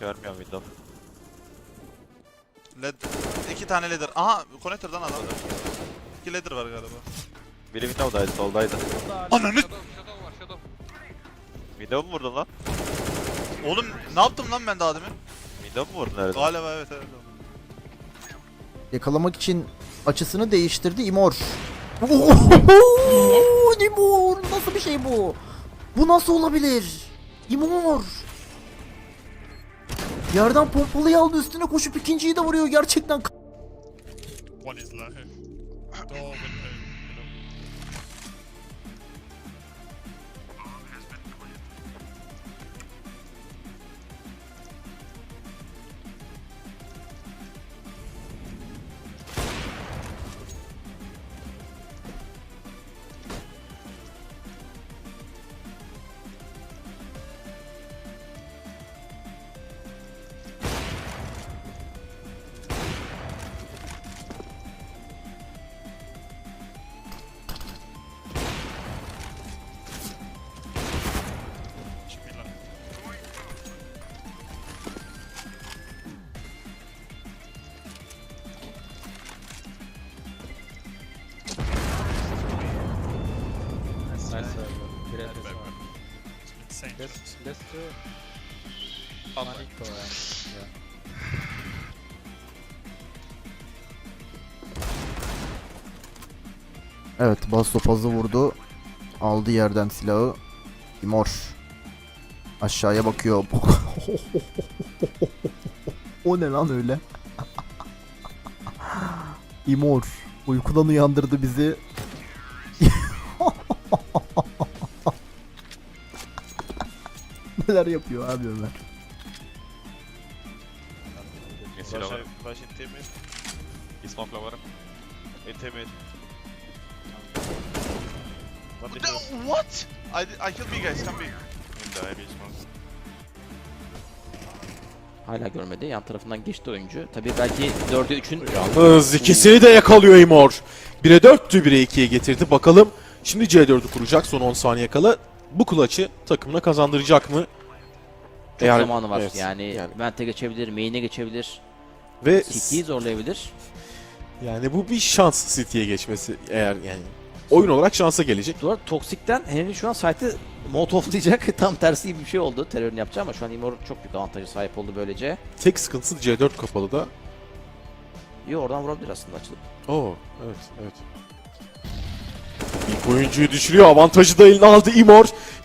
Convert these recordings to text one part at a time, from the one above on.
Görmüyorum window. Led... İki tane ladder. Aha connector'dan adam. İki ladder var galiba. Biri window'daydı, soldaydı. Ananı! Shadow, shadow var, shadow. Window mu vurdun lan? Oğlum ne yaptım lan ben daha demin? Window mu vurdun herhalde? Galiba evet evet. Yakalamak için açısını değiştirdi Imor. Ohohoho! Imor nasıl bir şey bu? Bu nasıl olabilir? Imor. Yerden pompalıyı aldı üstüne koşup ikinciyi de vuruyor gerçekten. One is live. Door window. Do Manico and yeah. Evet bas topazı vurdu. Aldı yerden silahı. Imor. Aşağıya bakıyor. o ne lan öyle? Imor. Uykudan uyandırdı bizi. Neler yapıyor abi Ömer? Flash, Flash in mid. He smoke lower. In team mid. One No, diffuse. what? I, I killed me guys, come smoke. Hala görmedi. Yan tarafından geçti oyuncu. Tabii belki 4'e 3'ün Yalnız ikisini de yakalıyor Imor. 1'e 4'tü 1'e 2'ye getirdi. Bakalım şimdi C4'ü kuracak son 10 saniye kala. Bu clutch'ı takımına kazandıracak mı? Çok Eğer- zamanı var. evet, yani, yani. Vent'e geçebilir, main'e geçebilir. Ve City'yi zorlayabilir. yani bu bir şans City'ye geçmesi eğer yani oyun olarak şansa gelecek. Arada Toxic'ten Henry şu an site'ı molotoflayacak. Tam tersi gibi bir şey oldu. Terörün yapacağı ama şu an Imor çok büyük avantajı sahip oldu böylece. Tek sıkıntısı C4 kapalı da. Yo oradan vurabilir aslında açılıp. Oo evet evet. İlk oyuncuyu düşürüyor. Avantajı da eline aldı Imor.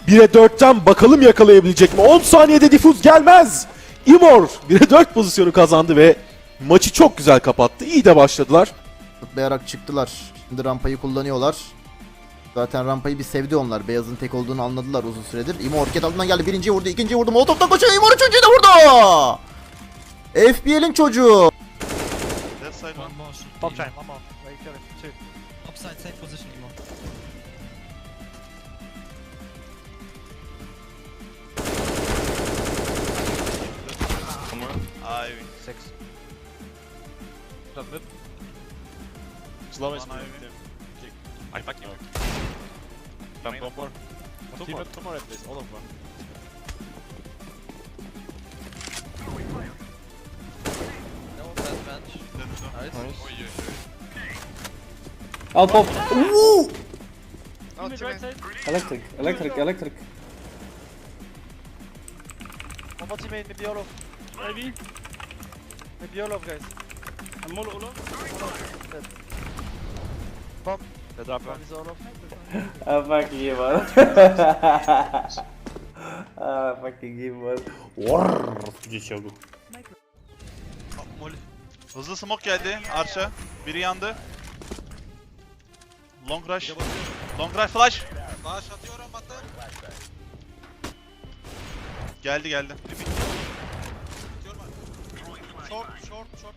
1'e 4'ten bakalım yakalayabilecek mi? 10 saniyede difuz gelmez. Imor 1'e 4 pozisyonu kazandı ve maçı çok güzel kapattı. İyi de başladılar. Zıplayarak çıktılar. Şimdi rampayı kullanıyorlar. Zaten rampayı bir sevdi onlar. Beyazın tek olduğunu anladılar uzun süredir. İmo hareket altından geldi. Birinciyi vurdu, ikinciyi vurdu. Molotov'dan koşuyor. İmo üçüncüyü de vurdu. FBL'in çocuğu. Left side one. Top chain, one more. Wait. Upside safe position, Emo. Ivy. Six. Shot mid. Slowest One mid. Ivy. team. I fuck you. Come, one more. Two Two more. more, two more at least, all of them. Dead zone. Out pop. Uuu. Oh, two main. Electric, electric, electric. One more teammate, maybe all of. Maybe. Maybe all of guys. I'm all, all of. Dead. Bomb. The drop one is all of. Ah fucking you man. ah fucking you man. Molly. Hızlı smoke geldi arşa. Biri yandı. Long rush. Long rush flash. Flash atıyorum battı. Geldi geldi. Short short short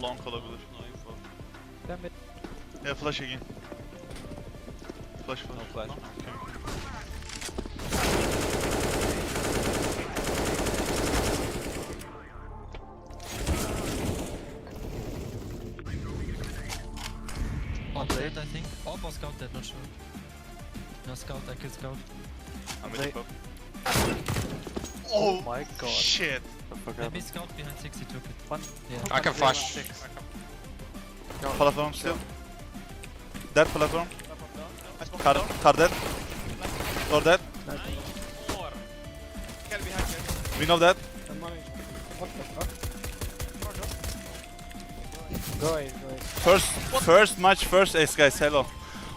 Long kalabilir. Yeah, flash again. Flash flash. flash. Okay. On dead, I think. Was scout dead, not sure. No scout, I killed scout. I'm with you. Oh, my god. shit. Maybe scout behind 60 took it. One. Yeah. I can flash. Platform still. Dead platform. Car, car dead. Door dead. We know that. Go away, go away. First, first match, first ace guys. Hello.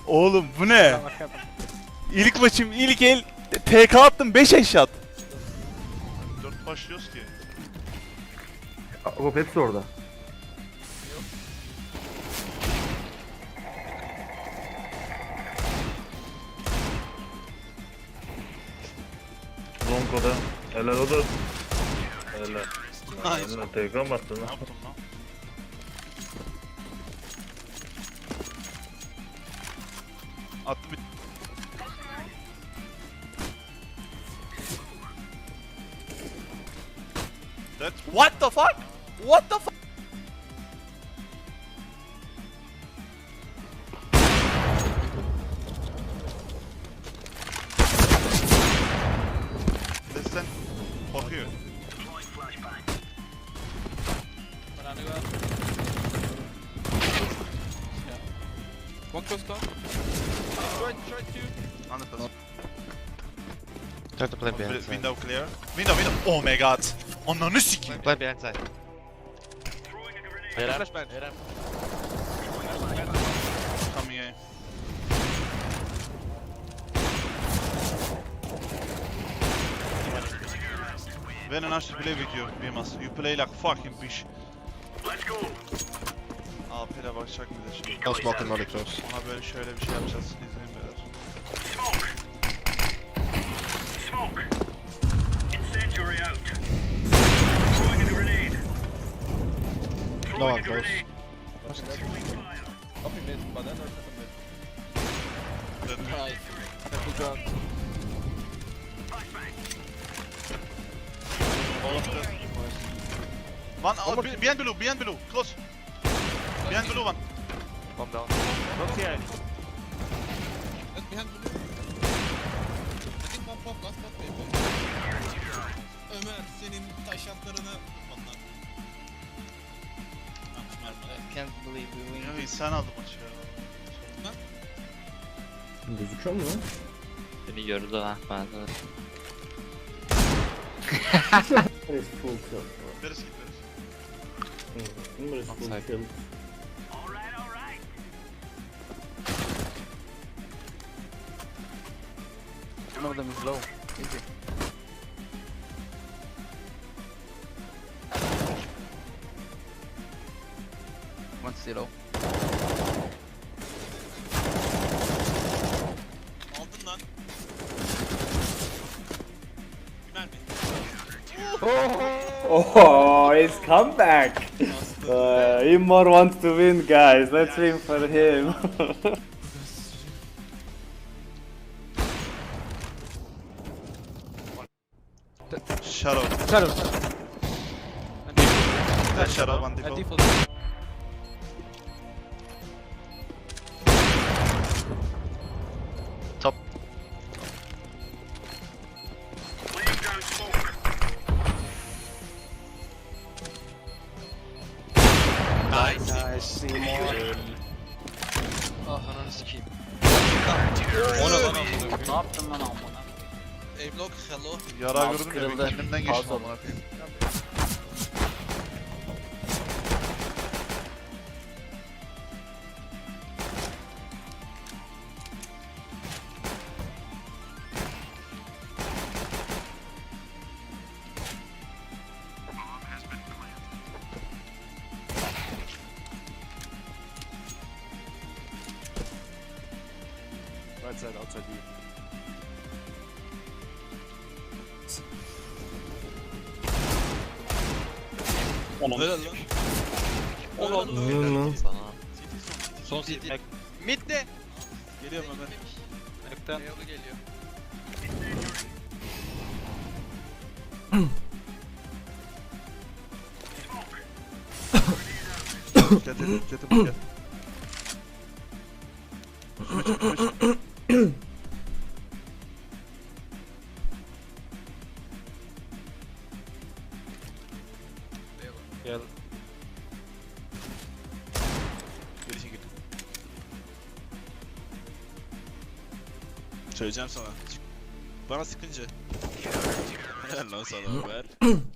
Oğlum bu ne? İlk maçım, ilk el TK attım 5 eşat. 4 başlıyoruz ki. Hop hepsi orada. Zonko'da helal o da helal. Helal TK mı attın Ne lan? yaptım lan? Attı bir... That... What the fuck? What the fuck? Listen, korkuyor. One close down. Anlatalım. Try try to play Wi- behind. Window clear. Window, window. Oh my god. Ananı sikeyim. Play behind side. Flashbang. Coming in. When and to play with you, Bimas. You play like fucking bitch. Let's go. AP'le bakacak bir de şimdi. No smoke and molly close. Ona böyle şöyle bir şey yapacağız. İzleyin No one close. Dead. All of them. One, oh, be- behind blue, behind blue, close. Behind blue one. Bomb down. Not here. Ömer senin taşaklarını anlat. Can't believe we win. Ya sen aldın maçı ya. Gözüküyor mu lan? Beni gördü ha ben de. Where is full kill? Git veririz. Where is full Offside. kill? One of them is low. Easy. Zero. Aldın lan. Güzel mi? Oh, it's comeback! Uh, Immor wants to win, guys. Let's win for him. Shadow. Shadow. That shadow one default. default. Hello. Yara Mouse gördüm ya kırıldı. ben kendimden geçtim Puzzle. amına koyayım. Right side outside you. Helal lan. Helal lan. Sana. Son city. Mid'de. Geliyorum hemen. Ekten. geliyor. Get it, get it, get. Üstüme Gel. Geri çekil. Söyleyeceğim sana. Bana sıkınca. Helal lan sana ver.